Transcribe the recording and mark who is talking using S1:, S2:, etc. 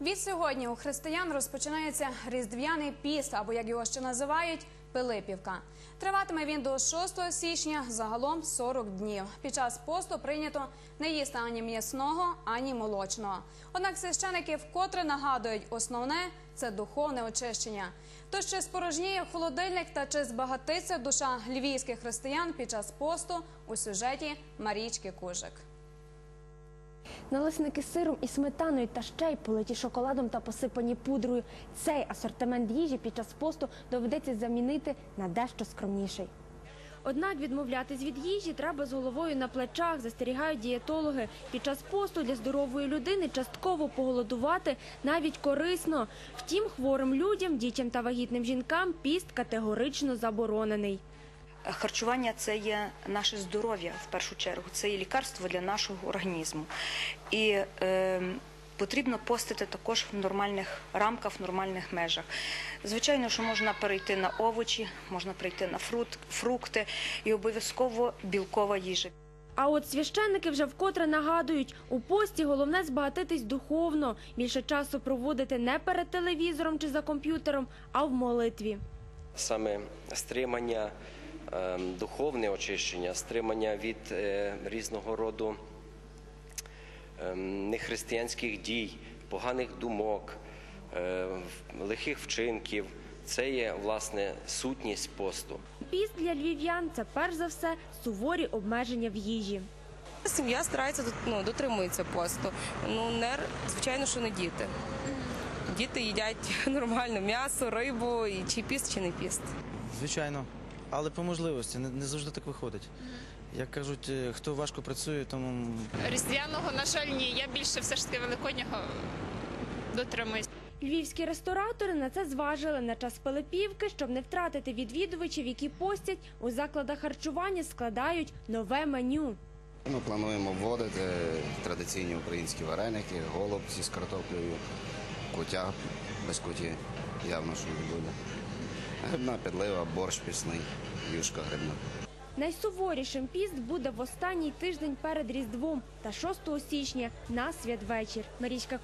S1: Від сьогодні у християн розпочинається різдвяний піст, або як його ще називають Пилипівка. Триватиме він до 6 січня, загалом 40 днів. Під час посту прийнято не їсти ані м'ясного, ані молочного. Однак священики вкотре нагадують, основне це духовне очищення. То чи спорожніє холодильник та чи збагатиться душа львівських християн під час посту у сюжеті Марічки Кужик.
S2: Налисники з сиром і сметаною та ще й политі шоколадом та посипані пудрою. Цей асортимент їжі під час посту доведеться замінити на дещо скромніший. Однак відмовлятись від їжі треба з головою на плечах, застерігають дієтологи. Під час посту для здорової людини частково поголодувати навіть корисно. Втім, хворим людям, дітям та вагітним жінкам піст категорично заборонений.
S3: Харчування це є наше здоров'я в першу чергу, це є лікарство для нашого організму. І е, потрібно постити також в нормальних рамках, в нормальних межах. Звичайно, що можна перейти на овочі, можна перейти на фрукт, фрукти і обов'язково білкова їжа.
S2: А от священники вже вкотре нагадують, у пості головне збагатитись духовно, більше часу проводити не перед телевізором чи за комп'ютером, а в молитві.
S4: саме стримання, духовне очищення, стримання від е, різного роду е, нехристиянських дій, поганих думок, е, лихих вчинків. Це є власне сутність посту.
S2: Піст для львів'ян це перш за все суворі обмеження в їжі.
S5: Сім'я старається ну, дотримується посту. Ну не звичайно, що не діти. Діти їдять нормально м'ясо, рибу, і чи піст, чи не піст.
S6: Звичайно, але по можливості не, не завжди так виходить. Як кажуть, е, хто важко працює, тому
S7: Різдвяного, на жаль, ні. Я більше все ж таки великоднього дотримуюсь.
S2: Львівські ресторатори на це зважили на час Пилипівки, щоб не втратити відвідувачів, які постять у закладах харчування, складають нове меню.
S8: Ми плануємо вводити традиційні українські вареники, голубці з картоплею, кутя без куті, явно, що не буде. Грибна підлива, борщ пісний, юшка грибна.
S2: Найсуворішим піст буде в останній тиждень перед Різдвом та 6 січня на святвечір. Марічка